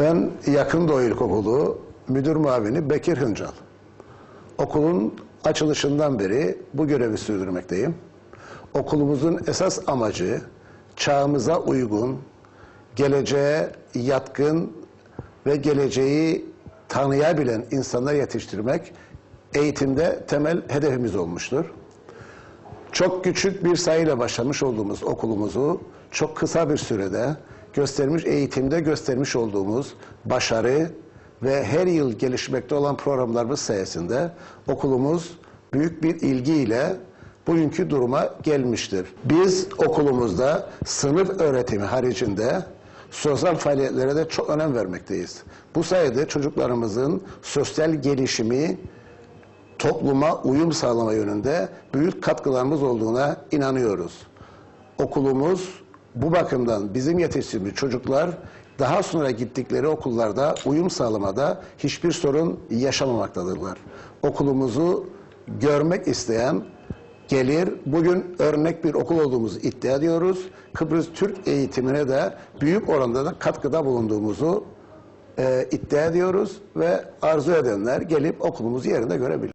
Ben Yakın Doğu İlkokulu Müdür Muavini Bekir Hıncal. Okulun açılışından beri bu görevi sürdürmekteyim. Okulumuzun esas amacı çağımıza uygun, geleceğe yatkın ve geleceği tanıyabilen insanlar yetiştirmek eğitimde temel hedefimiz olmuştur. Çok küçük bir sayıyla başlamış olduğumuz okulumuzu çok kısa bir sürede göstermiş eğitimde göstermiş olduğumuz başarı ve her yıl gelişmekte olan programlarımız sayesinde okulumuz büyük bir ilgiyle bugünkü duruma gelmiştir. Biz okulumuzda sınıf öğretimi haricinde sosyal faaliyetlere de çok önem vermekteyiz. Bu sayede çocuklarımızın sosyal gelişimi topluma uyum sağlama yönünde büyük katkılarımız olduğuna inanıyoruz. Okulumuz bu bakımdan bizim yetiştirdiğimiz çocuklar daha sonra gittikleri okullarda uyum sağlamada hiçbir sorun yaşamamaktadırlar. Okulumuzu görmek isteyen gelir. Bugün örnek bir okul olduğumuzu iddia ediyoruz. Kıbrıs Türk eğitimine de büyük oranda da katkıda bulunduğumuzu e, iddia ediyoruz ve arzu edenler gelip okulumuzu yerinde görebilir.